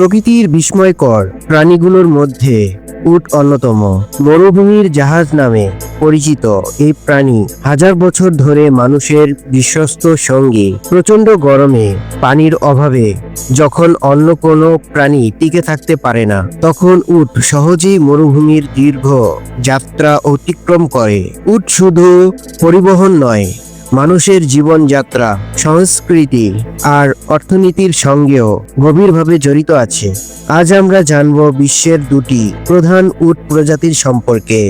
প্রকৃতির বিস্ময়কর প্রাণীগুলোর মধ্যে উট অন্যতম। মরুভূমির জাহাজ নামে পরিচিত এই প্রাণী হাজার বছর ধরে মানুষের বিশ্বস্ত সঙ্গী। প্রচণ্ড গরমে পানির অভাবে যখন অন্য কোনো প্রাণী টিকে থাকতে পারে না, তখন উট সহজেই মরুভূমির দীর্ঘ যাত্রা অতিক্রম করে। উট শুধু পরিবহন নয় মানুষের জীবনযাত্রা, সংস্কৃতি আর অর্থনীতির সঙ্গেও গভীরভাবে জড়িত আছে। আজ আমরা জানব বিশ্বের দুটি প্রধান উট প্রজাতির সম্পর্কে।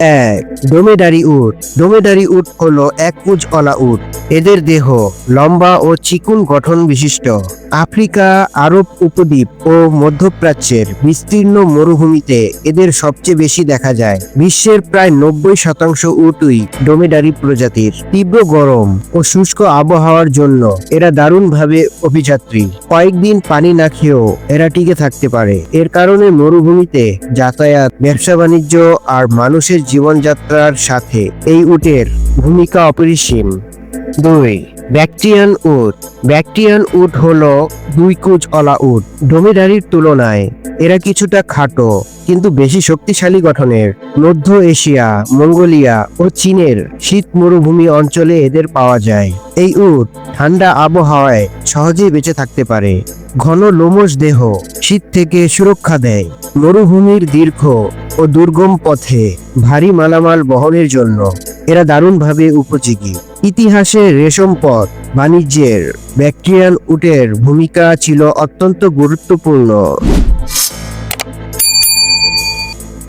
এক ডোমেডারি উট। ডোমেডারি উট হলো এক অলা উট। এদের দেহ লম্বা ও চিকুন গঠন বিশিষ্ট। আফ্রিকা, আরব উপদ্বীপ ও মধ্যপ্রাচ্যের বিস্তীর্ণ মরুভূমিতে এদের সবচেয়ে বেশি দেখা যায়। বিশ্বের প্রায় নব্বই শতাংশ উটই ডোমেডারি প্রজাতির। তীব্র গরম ও শুষ্ক আবহাওয়ার জন্য এরা দারুণভাবে অভিযাত্রী। কয়েকদিন পানি না খেয়েও এরা টিকে থাকতে পারে। এর কারণে মরুভূমিতে যাতায়াত ব্যবসা বাণিজ্য আর মানুষের জীবনযাত্রার সাথে এই উটের ভূমিকা অপরিসীম। দুই ব্যাকটিয়ান উট। ব্যাকটিয়ান উট হলো দুই অলা উট। ডোমিডারির তুলনায় এরা কিছুটা খাটো, কিন্তু বেশি শক্তিশালী গঠনের। মধ্য এশিয়া, মঙ্গোলিয়া ও চীনের শীত মরুভূমি অঞ্চলে এদের পাওয়া যায়। এই উট ঠান্ডা আবহাওয়ায় সহজেই বেঁচে থাকতে পারে। ঘন লোমশ দেহ শীত থেকে সুরক্ষা দেয়। মরুভূমির দীর্ঘ ও দুর্গম পথে ভারী মালামাল বহনের জন্য এরা দারুণভাবে উপযোগী। ইতিহাসে রেশম পথ বাণিজ্যের ব্যাকটেরিয়াল উটের ভূমিকা ছিল অত্যন্ত গুরুত্বপূর্ণ।